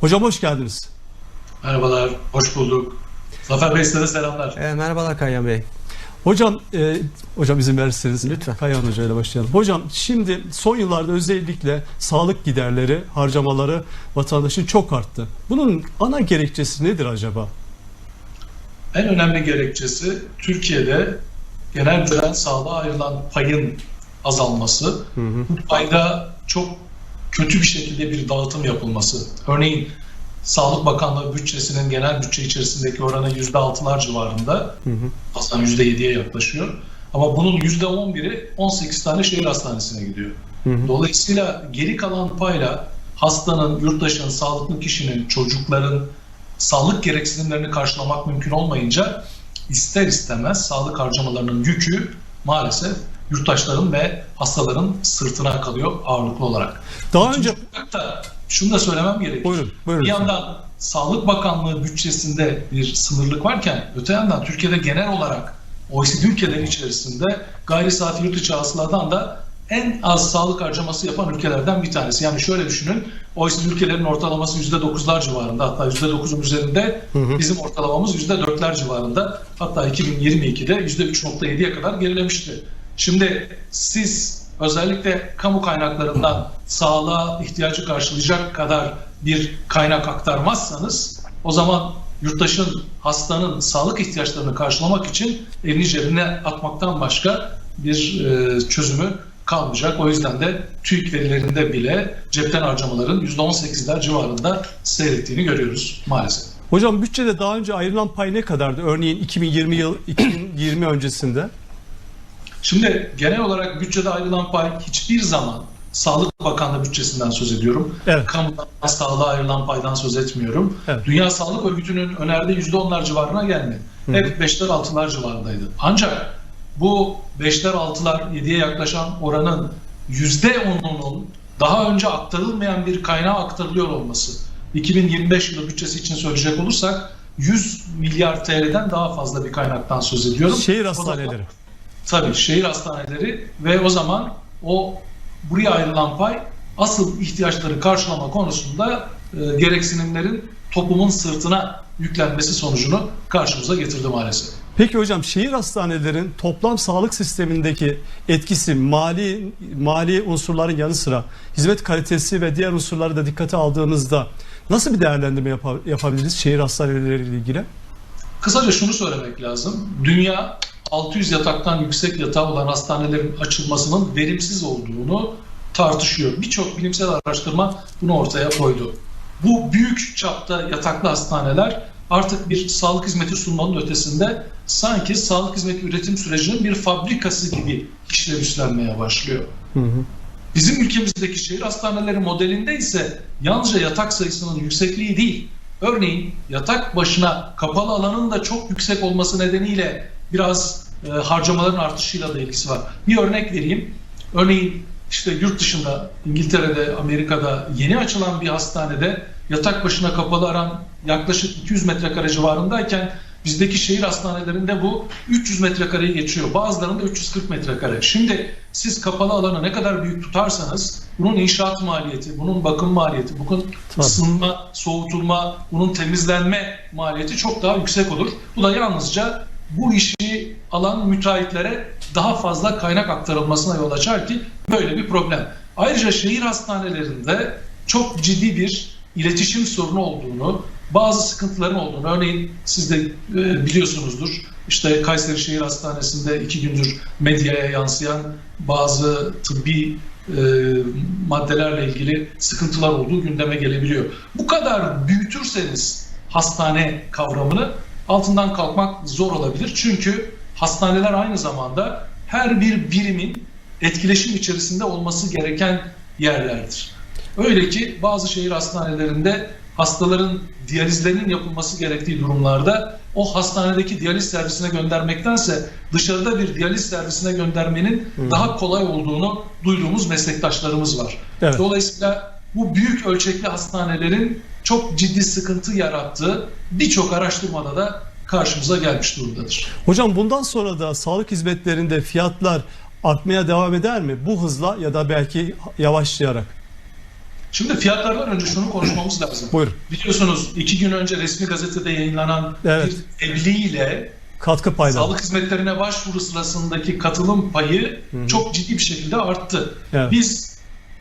Hocam hoş geldiniz. Merhabalar, hoş bulduk. Zafer Bey size selamlar. E, merhabalar Kayyan Bey. Hocam, e, hocam izin verirseniz Lütfen. Kayahan Hoca ile başlayalım. Hocam şimdi son yıllarda özellikle sağlık giderleri, harcamaları vatandaşın çok arttı. Bunun ana gerekçesi nedir acaba? En önemli gerekçesi Türkiye'de genel düzen sağlığa ayrılan payın azalması. Bu payda çok kötü bir şekilde bir dağıtım yapılması. Örneğin Sağlık Bakanlığı bütçesinin genel bütçe içerisindeki oranı %6'lar civarında. Aslında %7'ye yaklaşıyor. Ama bunun %11'i 18 tane şehir hastanesine gidiyor. Dolayısıyla geri kalan payla hastanın, yurttaşın, sağlıklı kişinin, çocukların sağlık gereksinimlerini karşılamak mümkün olmayınca ister istemez sağlık harcamalarının yükü maalesef yurttaşların ve hastaların sırtına kalıyor ağırlıklı olarak. Daha önce Hatta şunu da söylemem gerekir. Buyurun, buyurun Bir yandan Sağlık Bakanlığı bütçesinde bir sınırlık varken öte yandan Türkiye'de genel olarak OECD ülkeleri içerisinde gayri safi yurt içi hasıladan da en az sağlık harcaması yapan ülkelerden bir tanesi. Yani şöyle düşünün, OECD ülkelerin ortalaması %9'lar civarında, hatta %9'un üzerinde bizim ortalamamız %4'ler civarında. Hatta 2022'de %3.7'ye kadar gerilemişti. Şimdi siz özellikle kamu kaynaklarından sağlığa ihtiyacı karşılayacak kadar bir kaynak aktarmazsanız o zaman yurttaşın, hastanın sağlık ihtiyaçlarını karşılamak için elini cebine atmaktan başka bir e, çözümü kalmayacak. O yüzden de TÜİK verilerinde bile cepten harcamaların %18'ler civarında seyrettiğini görüyoruz maalesef. hocam bütçede daha önce ayrılan pay ne kadardı? Örneğin 2020 yıl 2020 öncesinde. Şimdi genel olarak bütçede ayrılan pay hiçbir zaman Sağlık Bakanlığı bütçesinden söz ediyorum. Evet. Kamudan sağlığa ayrılan paydan söz etmiyorum. Evet. Dünya Sağlık Örgütü'nün önerdiği %10'lar civarına gelmedi. Hep 5'ler 6'lar civarındaydı. Ancak bu 5'ler 6'lar 7'ye yaklaşan oranın %10'unun daha önce aktarılmayan bir kaynağa aktarılıyor olması. 2025 yılı bütçesi için söyleyecek olursak 100 milyar TL'den daha fazla bir kaynaktan söz ediyorum. Şehir O hastaneleri. Tabii şehir hastaneleri ve o zaman o buraya ayrılan pay asıl ihtiyaçları karşılama konusunda e, gereksinimlerin toplumun sırtına yüklenmesi sonucunu karşımıza getirdi maalesef. Peki hocam şehir hastanelerin toplam sağlık sistemindeki etkisi mali mali unsurların yanı sıra hizmet kalitesi ve diğer unsurları da dikkate aldığımızda nasıl bir değerlendirme yapa- yapabiliriz şehir hastaneleriyle ilgili? Kısaca şunu söylemek lazım. Dünya 600 yataktan yüksek yatağı olan hastanelerin açılmasının verimsiz olduğunu tartışıyor. Birçok bilimsel araştırma bunu ortaya koydu. Bu büyük çapta yataklı hastaneler artık bir sağlık hizmeti sunmanın ötesinde sanki sağlık hizmeti üretim sürecinin bir fabrikası gibi işlev üstlenmeye başlıyor. Bizim ülkemizdeki şehir hastaneleri modelinde ise yalnızca yatak sayısının yüksekliği değil, örneğin yatak başına kapalı alanın da çok yüksek olması nedeniyle biraz e, harcamaların artışıyla da ilgisi var. Bir örnek vereyim. Örneğin işte yurt dışında, İngiltere'de, Amerika'da yeni açılan bir hastanede yatak başına kapalı aran yaklaşık 200 metrekare civarındayken bizdeki şehir hastanelerinde bu 300 metrekareyi geçiyor. Bazılarında 340 metrekare. Şimdi siz kapalı alanı ne kadar büyük tutarsanız bunun inşaat maliyeti, bunun bakım maliyeti, bunun Tabii. ısınma, soğutulma, bunun temizlenme maliyeti çok daha yüksek olur. Bu da yalnızca bu işi alan müteahhitlere daha fazla kaynak aktarılmasına yol açar ki böyle bir problem. Ayrıca şehir hastanelerinde çok ciddi bir iletişim sorunu olduğunu, bazı sıkıntıların olduğunu, örneğin siz de e, biliyorsunuzdur, işte Kayseri Şehir Hastanesi'nde iki gündür medyaya yansıyan bazı tıbbi e, maddelerle ilgili sıkıntılar olduğu gündeme gelebiliyor. Bu kadar büyütürseniz hastane kavramını altından kalkmak zor olabilir. Çünkü hastaneler aynı zamanda her bir birimin etkileşim içerisinde olması gereken yerlerdir. Öyle ki bazı şehir hastanelerinde hastaların diyalizlerinin yapılması gerektiği durumlarda o hastanedeki diyaliz servisine göndermektense dışarıda bir diyaliz servisine göndermenin daha kolay olduğunu duyduğumuz meslektaşlarımız var. Evet. Dolayısıyla bu büyük ölçekli hastanelerin çok ciddi sıkıntı yarattığı birçok araştırmada da karşımıza gelmiş durumdadır. Hocam bundan sonra da sağlık hizmetlerinde fiyatlar artmaya devam eder mi? Bu hızla ya da belki yavaşlayarak. Şimdi fiyatlardan önce şunu konuşmamız lazım. Buyurun. Biliyorsunuz iki gün önce resmi gazetede yayınlanan Evet. bir tebliğ Katkı payları. sağlık hizmetlerine başvuru sırasındaki katılım payı çok ciddi bir şekilde arttı. Evet. Biz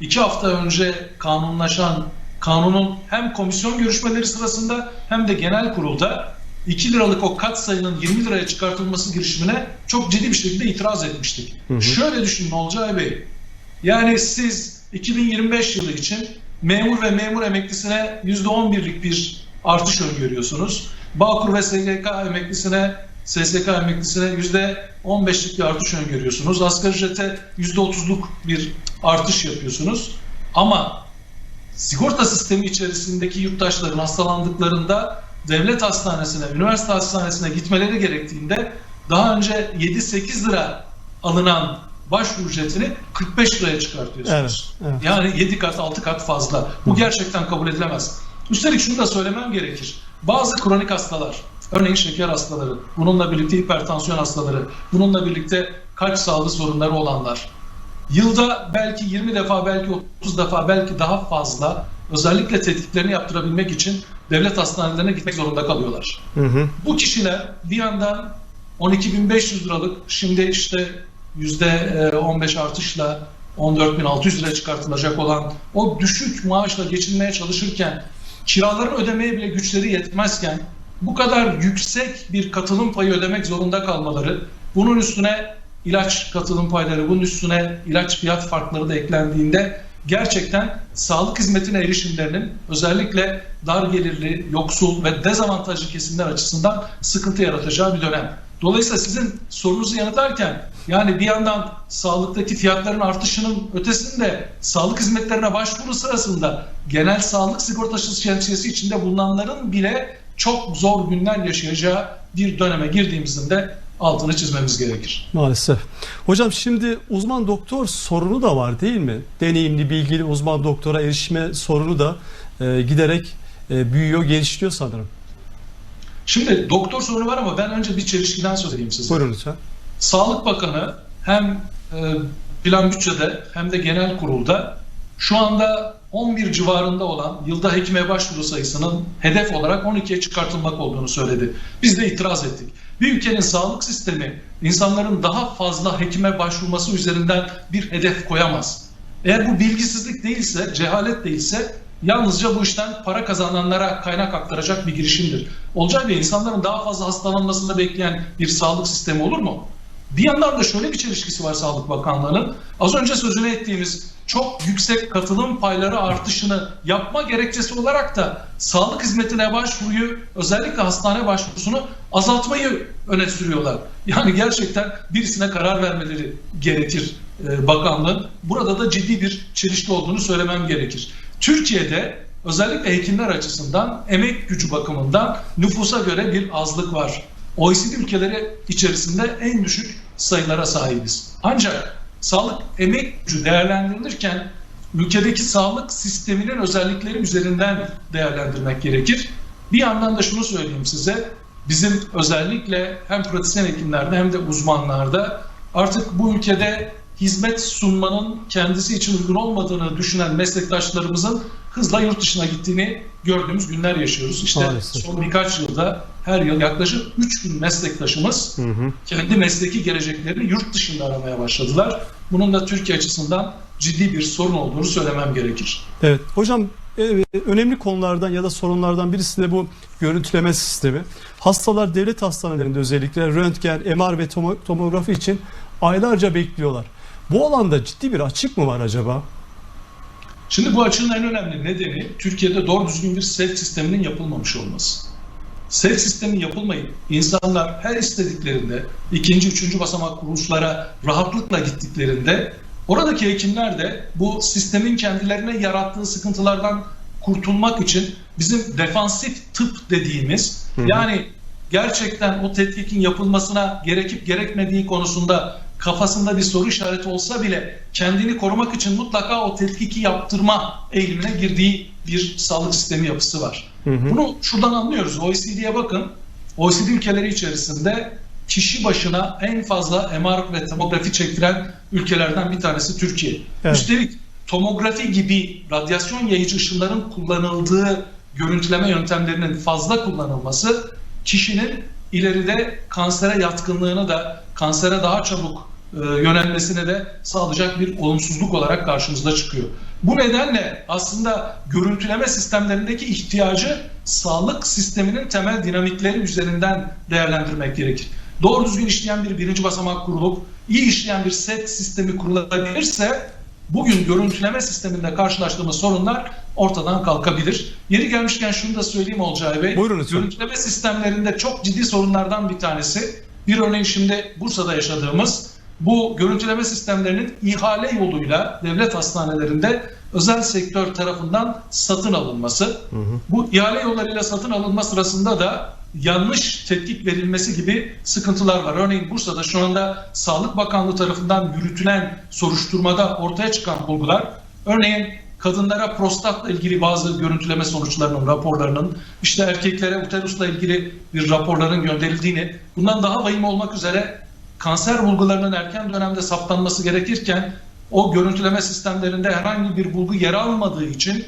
iki hafta önce kanunlaşan kanunun hem komisyon görüşmeleri sırasında hem de genel kurulda 2 liralık o kat sayının 20 liraya çıkartılması girişimine çok ciddi bir şekilde itiraz etmiştik. Şöyle düşünün Olcay Bey. Yani siz 2025 yılı için memur ve memur emeklisine %11'lik bir artış öngörüyorsunuz. Bağkur ve SGK emeklisine SSK emeklisine %15'lik bir artış öngörüyorsunuz. Asgari ücrete %30'luk bir artış yapıyorsunuz. Ama sigorta sistemi içerisindeki yurttaşların hastalandıklarında devlet hastanesine, üniversite hastanesine gitmeleri gerektiğinde daha önce 7-8 lira alınan başvuru ücretini 45 liraya çıkartıyorsunuz. Evet, evet. Yani 7 kat 6 kat fazla. Bu gerçekten kabul edilemez. Üstelik şunu da söylemem gerekir. Bazı kronik hastalar, örneğin şeker hastaları, bununla birlikte hipertansiyon hastaları, bununla birlikte kalp sağlığı sorunları olanlar, yılda belki 20 defa, belki 30 defa, belki daha fazla özellikle tetkiklerini yaptırabilmek için devlet hastanelerine gitmek zorunda kalıyorlar. Hı hı. Bu kişiler bir yandan 12.500 liralık şimdi işte %15 artışla 14.600 lira çıkartılacak olan o düşük maaşla geçinmeye çalışırken kiralarını ödemeye bile güçleri yetmezken bu kadar yüksek bir katılım payı ödemek zorunda kalmaları bunun üstüne ilaç katılım payları bunun üstüne ilaç fiyat farkları da eklendiğinde gerçekten sağlık hizmetine erişimlerinin özellikle dar gelirli, yoksul ve dezavantajlı kesimler açısından sıkıntı yaratacağı bir dönem. Dolayısıyla sizin sorunuzu yanıtlarken yani bir yandan sağlıktaki fiyatların artışının ötesinde sağlık hizmetlerine başvuru sırasında genel sağlık sigortası şemsiyesi içinde bulunanların bile çok zor günler yaşayacağı bir döneme girdiğimizin de altını çizmemiz gerekir. Maalesef. Hocam şimdi uzman doktor sorunu da var değil mi? Deneyimli, bilgili uzman doktora erişme sorunu da e, giderek e, büyüyor, genişliyor sanırım. Şimdi doktor sorunu var ama ben önce bir çelişkiden söz edeyim size. Buyurun lütfen. Sağlık Bakanı hem e, plan bütçede hem de genel kurulda şu anda 11 civarında olan yılda hekime başvuru sayısının hedef olarak 12'ye çıkartılmak olduğunu söyledi. Biz de itiraz ettik. Bir ülkenin sağlık sistemi insanların daha fazla hekime başvurması üzerinden bir hedef koyamaz. Eğer bu bilgisizlik değilse, cehalet değilse yalnızca bu işten para kazananlara kaynak aktaracak bir girişimdir. Olcay Bey insanların daha fazla hastalanmasını bekleyen bir sağlık sistemi olur mu? Bir yandan da şöyle bir çelişkisi var Sağlık Bakanlığı'nın. Az önce sözünü ettiğimiz çok yüksek katılım payları artışını yapma gerekçesi olarak da sağlık hizmetine başvuruyu özellikle hastane başvurusunu azaltmayı öne sürüyorlar. Yani gerçekten birisine karar vermeleri gerekir e, bakanlığın. Burada da ciddi bir çelişki olduğunu söylemem gerekir. Türkiye'de özellikle hekimler açısından emek gücü bakımından nüfusa göre bir azlık var. OECD ülkeleri içerisinde en düşük sayılara sahibiz. Ancak sağlık emek gücü değerlendirilirken ülkedeki sağlık sisteminin özellikleri üzerinden değerlendirmek gerekir. Bir yandan da şunu söyleyeyim size. Bizim özellikle hem pratisyen hekimlerde hem de uzmanlarda artık bu ülkede hizmet sunmanın kendisi için uygun olmadığını düşünen meslektaşlarımızın hızla yurt dışına gittiğini gördüğümüz günler yaşıyoruz. İşte Maalesef. son birkaç yılda her yıl yaklaşık 3 bin meslektaşımız kendi mesleki geleceklerini yurt dışında aramaya başladılar. Bunun da Türkiye açısından ciddi bir sorun olduğunu söylemem gerekir. Evet. Hocam e, önemli konulardan ya da sorunlardan birisi de bu görüntüleme sistemi. Hastalar devlet hastanelerinde özellikle röntgen, MR ve tomo- tomografi için aylarca bekliyorlar. Bu alanda ciddi bir açık mı var acaba? Şimdi bu açının en önemli nedeni Türkiye'de doğru düzgün bir SEF sisteminin yapılmamış olması. SEF sistemi yapılmayıp insanlar her istediklerinde ikinci, üçüncü basamak kuruluşlara rahatlıkla gittiklerinde oradaki hekimler de bu sistemin kendilerine yarattığı sıkıntılardan kurtulmak için bizim defansif tıp dediğimiz yani gerçekten o tetkikin yapılmasına gerekip gerekmediği konusunda kafasında bir soru işareti olsa bile kendini korumak için mutlaka o tetkiki yaptırma eğilimine girdiği bir sağlık sistemi yapısı var. Bunu şuradan anlıyoruz. OECD'ye bakın. OECD ülkeleri içerisinde kişi başına en fazla MR ve tomografi çektiren ülkelerden bir tanesi Türkiye. Evet. Üstelik tomografi gibi radyasyon yayıcı ışınların kullanıldığı görüntüleme yöntemlerinin fazla kullanılması kişinin ileride kansere yatkınlığını da kansere daha çabuk yönelmesine de sağlayacak bir olumsuzluk olarak karşımıza çıkıyor. Bu nedenle aslında görüntüleme sistemlerindeki ihtiyacı sağlık sisteminin temel dinamikleri üzerinden değerlendirmek gerekir. Doğru düzgün işleyen bir birinci basamak kurulup iyi işleyen bir set sistemi kurulabilirse bugün görüntüleme sisteminde karşılaştığımız sorunlar ortadan kalkabilir. Yeri gelmişken şunu da söyleyeyim Olcay Bey. Buyurun lütfen. Görüntüleme sistemlerinde çok ciddi sorunlardan bir tanesi. Bir örneğin şimdi Bursa'da yaşadığımız bu görüntüleme sistemlerinin ihale yoluyla devlet hastanelerinde özel sektör tarafından satın alınması. Bu ihale yollarıyla satın alınma sırasında da yanlış tetkik verilmesi gibi sıkıntılar var. Örneğin Bursa'da şu anda Sağlık Bakanlığı tarafından yürütülen soruşturmada ortaya çıkan bulgular örneğin kadınlara prostatla ilgili bazı görüntüleme sonuçlarının, raporlarının, işte erkeklere uterusla ilgili bir raporların gönderildiğini, bundan daha vahim olmak üzere kanser bulgularının erken dönemde saptanması gerekirken o görüntüleme sistemlerinde herhangi bir bulgu yer almadığı için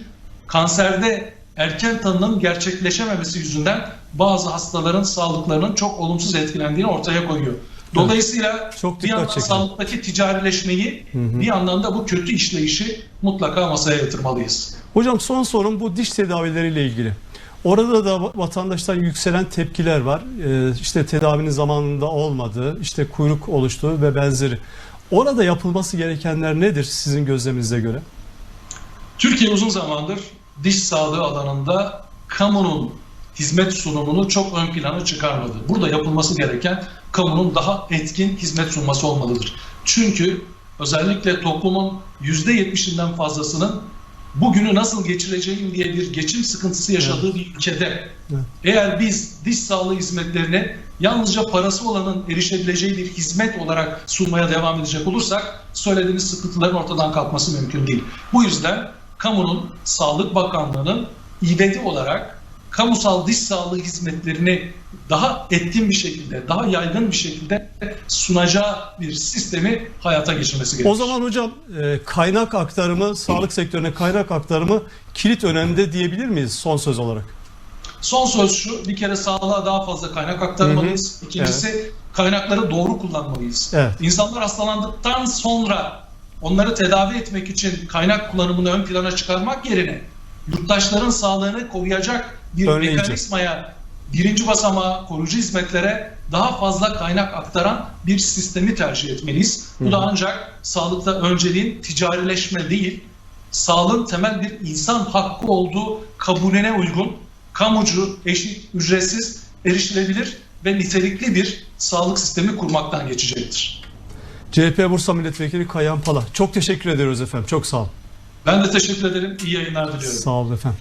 kanserde erken tanının gerçekleşememesi yüzünden bazı hastaların sağlıklarının çok olumsuz etkilendiğini ortaya koyuyor. Dolayısıyla Çok bir yandan çekici. sağlıktaki ticarileşmeyi, bir yandan da bu kötü işleyişi mutlaka masaya yatırmalıyız. Hocam son sorum bu diş tedavileriyle ilgili. Orada da vatandaştan yükselen tepkiler var. Ee, işte tedavinin zamanında olmadığı, işte kuyruk oluştuğu ve benzeri. Orada yapılması gerekenler nedir sizin gözleminize göre? Türkiye uzun zamandır diş sağlığı alanında kamunun hizmet sunumunu çok ön plana çıkarmadı. Burada yapılması gereken kamunun daha etkin hizmet sunması olmalıdır. Çünkü özellikle toplumun %70'inden fazlasının bugünü nasıl geçireceğim diye bir geçim sıkıntısı yaşadığı bir ülkede Evet. eğer biz diş sağlığı hizmetlerini yalnızca parası olanın erişebileceği bir hizmet olarak sunmaya devam edecek olursak söylediğiniz sıkıntıların ortadan kalkması mümkün değil. Bu yüzden kamunun, Sağlık Bakanlığı'nın İBD olarak kamusal diş sağlığı hizmetlerini daha etkin bir şekilde, daha yaygın bir şekilde sunacağı bir sistemi hayata geçirmesi gerekir. O zaman hocam e, kaynak aktarımı, sağlık sektörüne kaynak aktarımı kilit önemde diyebilir miyiz son söz olarak? Son söz şu, bir kere sağlığa daha fazla kaynak aktarmalıyız. İkincisi kaynakları doğru kullanmalıyız. Evet. İnsanlar hastalandıktan sonra onları tedavi etmek için kaynak kullanımını ön plana çıkarmak yerine yurttaşların sağlığını koruyacak bir mekanizmaya, birinci basamağa, koruyucu hizmetlere daha fazla kaynak aktaran bir sistemi tercih etmeliyiz. Bu da ancak sağlıkta önceliğin ticarileşme değil, sağlığın temel bir insan hakkı olduğu kabulüne uygun, kamucu, eşit, ücretsiz, erişilebilir ve nitelikli bir sağlık sistemi kurmaktan geçecektir. CHP Bursa Milletvekili Kayan Pala. Çok teşekkür ediyoruz efendim. Çok sağ olun. Ben de teşekkür ederim. İyi yayınlar diliyorum. Sağ olun efendim.